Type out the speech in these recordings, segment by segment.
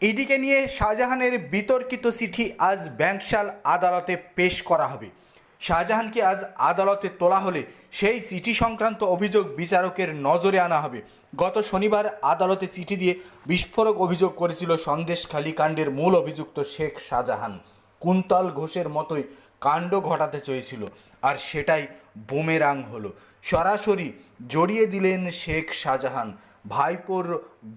ইডিকে নিয়ে শাহজাহানের বিতর্কিত চিঠি আজ ব্যাংকশাল আদালতে পেশ করা হবে। শাহজাহানকে আজ আদালতে তোলা হলে সেই চিঠি সংক্রান্ত অভিযোগ বিচারকের নজরে আনা হবে। গত শনিবার আদালতে চিঠি দিয়ে বিস্ফোরক অভিযোগ করেছিল সন্দেশখালী কাণ্ডের মূল অভিযুক্ত শেখ শাহজাহান। কুন্তল ঘোষের মতোই কাণ্ড ঘটাতে চেয়েছিল আর সেটাই বুমেরাং হলো। সরাসরি জড়িয়ে দিলেন শেখ শাহজাহান। ভাইপোর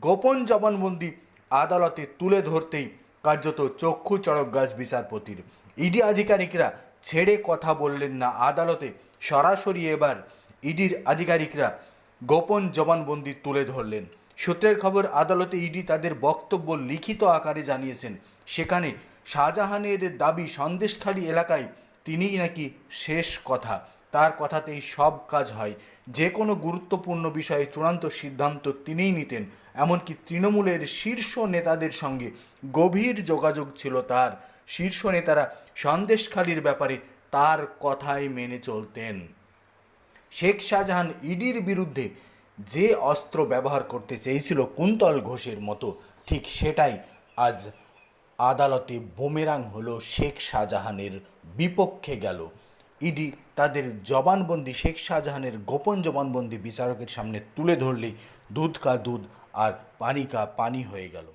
গোপন জবানবন্দি আদালতে তুলে ধরতেই কার্যত চক্ষু চড়ক গাছ বিচারপতির। ইডি আধিকারিকরা ছেড়ে কথা বললেন না। আদালতে সরাসরি এবার ইডির আধিকারিকরা গোপন জবানবন্দি তুলে ধরলেন। সূত্রের খবর, আদালতে ইডি তাদের বক্তব্য লিখিত আকারে জানিয়েছেন। সেখানে শাহজাহানের দাবি সন্দেশখালী এলাকায় তিনিই নাকি শেষ কথা। তার কথাতেই সব কাজ হয়। যে কোনো গুরুত্বপূর্ণ বিষয়ে চূড়ান্ত সিদ্ধান্ত তিনিই নিতেন, এমনকি তৃণমূলের শীর্ষ নেতাদের সঙ্গে গভীর যোগাযোগ ছিল তার। শীর্ষ নেতারা সন্দেশখালীর ব্যাপারে তার কথাই মেনে চলতেন। শেখ শাহজাহান ইডির বিরুদ্ধে যে অস্ত্র ব্যবহার করতে চেয়েছিল কুন্তল ঘোষের মতো, ঠিক সেটাই আজ আদালতে বুমেরাং হলো শেখ শাহজাহানের বিপক্ষে গেল। ইডি তাদের জবানবন্দি শেখ শাহজাহানের গোপন জবানবন্দি বিচারকের সামনে তুলে ধরলেই দুধ কা দুধ আর পানি কা পানি হয়ে গেল।